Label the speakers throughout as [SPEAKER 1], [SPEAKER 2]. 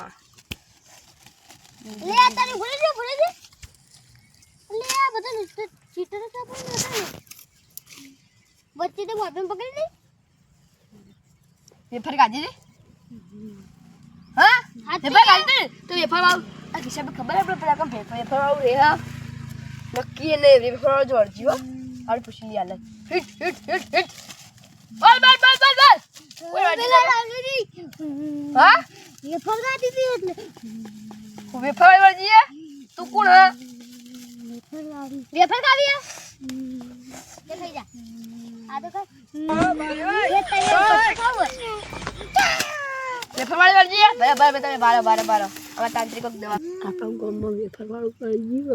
[SPEAKER 1] ખમા
[SPEAKER 2] લે તારી ભૂલી દે ભૂલી દે લે આ બધા ચીટર તો આપણે નતા વચ્ચે તો બોટમ પકડી દે
[SPEAKER 1] વેફર કાઢી દે હા? વેફર કાઢી દે તો વેફર વાળું આ હિસાબે ખબર આપણે પેલા કામ વેફર વેફર વાળું રે હા? નક્કી એને વેફર વાળું જોડજી હો. હાલ પૂછી લે હાલ હિટ હિટ હિટ હિટ. બોલ બોલ બોલ બોલ બોલ. કોઈ વાંધો
[SPEAKER 2] પેલા
[SPEAKER 1] નહીં.
[SPEAKER 2] લાગી દી
[SPEAKER 1] હા?
[SPEAKER 2] એ ફરગા દીધી એટલે.
[SPEAKER 1] હું વેફર વાળી વાળી જઈએ? તું કોણ હા?
[SPEAKER 2] વેફર કાવી એ થઈ જા. આ તો કર એ તૈયાર ખાવ
[SPEAKER 1] વેફર વાળી વાળી જઈએ? બરાબર બરાબર તમે બારો બારો બારો. આમાં તાંત્રિક દવા. આપણું ગામમાં વેફર વાળું કરી જીવ.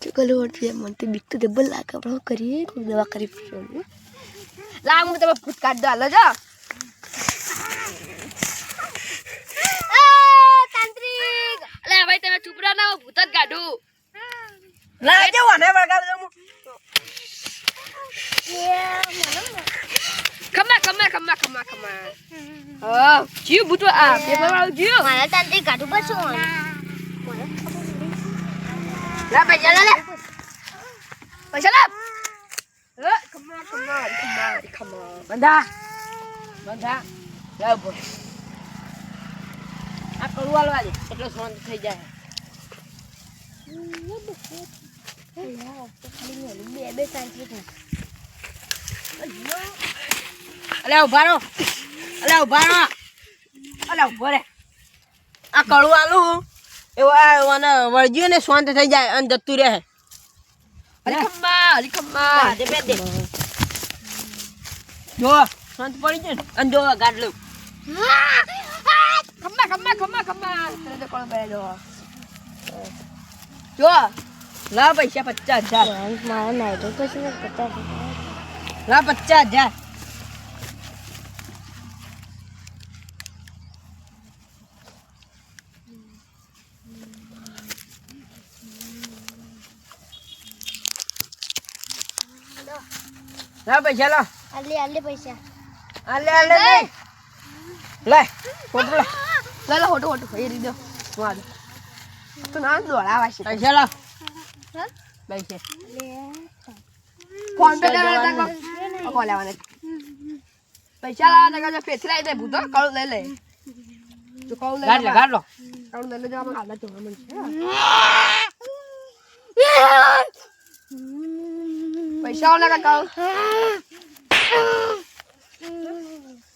[SPEAKER 1] ચકલો વળતી મને તો બીક તો ડબલ લાગે. આપણે કરીએ? કોઈ દવા કરી લાગ હું તમે ભૂત કાઢ દો હાલો જો. તાંત્રિક. અલે ભાઈ તમે ચૂપ રહો ના ભૂત જ કાઢું ના કેવો ને વળગાડ દઉં ખમ્મા ખમ્મા ખમ્મા ખમ્મા ખમ્મા હા જીવ ભૂત આ પેપર વાળું જીવ.
[SPEAKER 2] મારા તાંત્રિક કાઢું પડશે
[SPEAKER 1] લા પૈસા લા. લે પૈસા લા અ ખમ્મા ખમ્મા ખમ્મા ખમ્મા બંધા બંધા. લે બોલ આ કળુવાલ વાળી એટલો શાંત થઈ જાય.
[SPEAKER 2] બે બે તાંત્રિક
[SPEAKER 1] ઊભા રહો. અલે ઊભા રહો. અલે ઊભો રે. આ કળું આલું એવો મને વળગ્યું ને શાંત થઈ જાય અને જતું રહે. દે બે દે. જો શાંત પડી જાય ને. અને જો ગાડ લઉં ખમ્મા ખમ્મા ખમ્મા ખમ્મા તને તો કોણ કરે જો લા પૈસા પચાસ હજાર
[SPEAKER 2] મારા નાઈટો પછી પચાસ
[SPEAKER 1] લા. પચાસ હજાર લા પૈસા. લા
[SPEAKER 2] આલે આલે પૈસા
[SPEAKER 1] આલે આલે. લે. લે ફોટો લે લે લે ફોટો ફોટો એ રીદો માર તો ના દોડાવા છે પૈસા લા
[SPEAKER 2] હા
[SPEAKER 1] પૈસા
[SPEAKER 2] લે
[SPEAKER 1] ફોન પે કરવા તા કો કોલ લેવાને પૈસા લાવવા તા પેથી લાવી દે ભૂતો કળું લઈ લે તો કળું લઈ લે ગાડ લો કળું લઈ લે જો આમાં હાલત જોવા મળશે પૈસા ઓલા કા કળું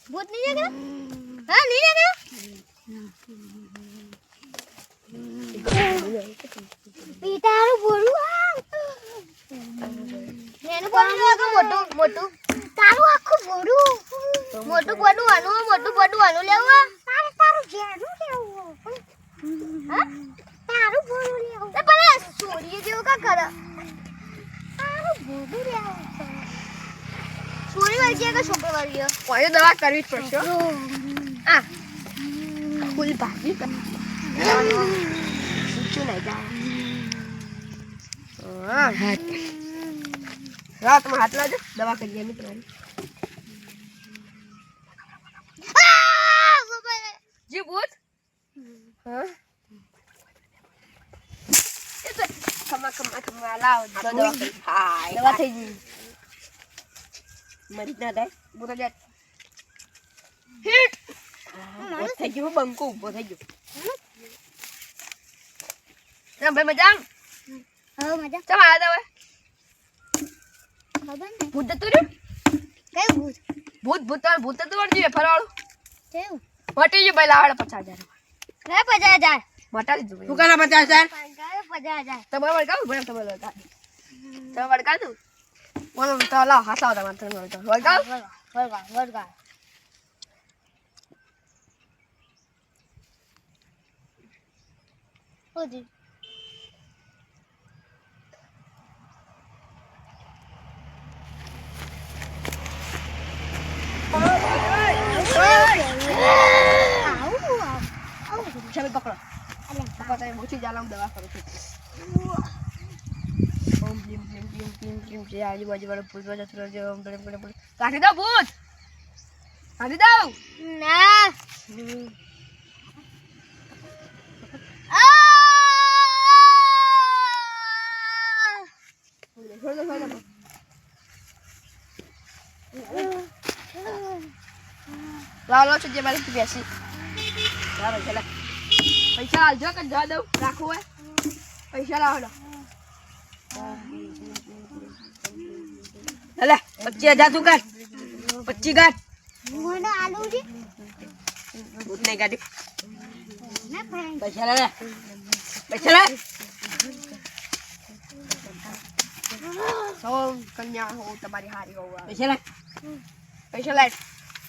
[SPEAKER 2] ભૂત નહીં જગા હા બોલું એનું બોલું આગળ મોટું મોટું. તારું આખું બોલું. મોટું બોલું આનું મોટું બોલું આનું લેવું તારે લેવું હા. તારું બોલું લેવું. એ પણ જેવું કા કરે. તારું બોલું લેવું વાળી કે છોકરો વાળી
[SPEAKER 1] કોઈ દવા કરવી જ પડશે હો.
[SPEAKER 2] આ
[SPEAKER 1] ફૂલ ભાજી ઊંચું નહીં જાય હા હાથ રાતમાં હાથ લાવજો દવા કરીએ મિત્રો જી ભૂત ખમા ખમા ખમા લાવ દવા કરી થઈ ગઈ મરી ના થાય બોલો જા હિટ થઈ ગયો બંકો ઊભો થઈ ગયો. ના ભાઈ મજા
[SPEAKER 2] હા મજા?
[SPEAKER 1] ચમ આવ્યા તા
[SPEAKER 2] ખબર ને?
[SPEAKER 1] ભૂત જતું રહ્યું?
[SPEAKER 2] કયું ભૂત?
[SPEAKER 1] ભૂત ભૂત તમારે ભૂત જતું વળજ્યું ફરવાળું?
[SPEAKER 2] કેવું?
[SPEAKER 1] મટી ગયું ભાઈ લાવડે પચાસ હજાર
[SPEAKER 2] પચાસ હજાર.
[SPEAKER 1] દીધું
[SPEAKER 3] કરે પચાસ હજાર?
[SPEAKER 2] પચાસ હજાર.
[SPEAKER 1] તમે વળગાવ ભાઈ તમે વળગા તમે વળગા દઉં બોલો તો લાવ હાથ લાવ તમારે તમે વળગાવ. વળગાવ
[SPEAKER 2] વળગા વળગા હોજી આવું આવું
[SPEAKER 1] તમે પકડો
[SPEAKER 2] અલે
[SPEAKER 1] પપ્પા તમે મોટી જાલામ દવા કરો છો ઓમ ભીમ ભીમ ભીમ ભીમ ભીમ જે આજુબાજુ વાળો ભૂત બધા જતું રહેજો ઓમ ભીમ ભીમ ભીમ કાઢી દો ભૂત કાઢી દઉં
[SPEAKER 2] ના આ
[SPEAKER 1] છોડ દો છોડ દો લો જે મારી બેસી પૈસા કે જવા દઉં? રાખવું હોય? પૈસા લાવો લો. પચીસ હજાર તું કાઢ. પચી કાઢ. નહીં પૈસા લે પૈસા લે. સૌ કન્યા હો તમારી હારી હોવ પૈસા લે. પૈસા લે.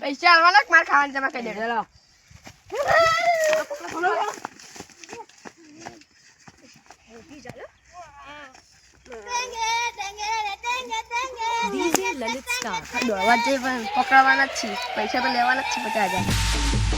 [SPEAKER 1] પૈસા આવવાના માર ખાવાની જમા કરી દે લો પકડવાના જ છીએ. પૈસા તો લેવાના જ છે પચાસ હજાર.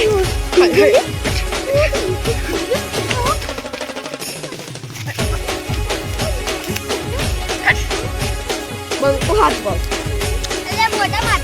[SPEAKER 2] Hãy hãy
[SPEAKER 1] Mừng quá. Hạnh vậy Em đã mời đã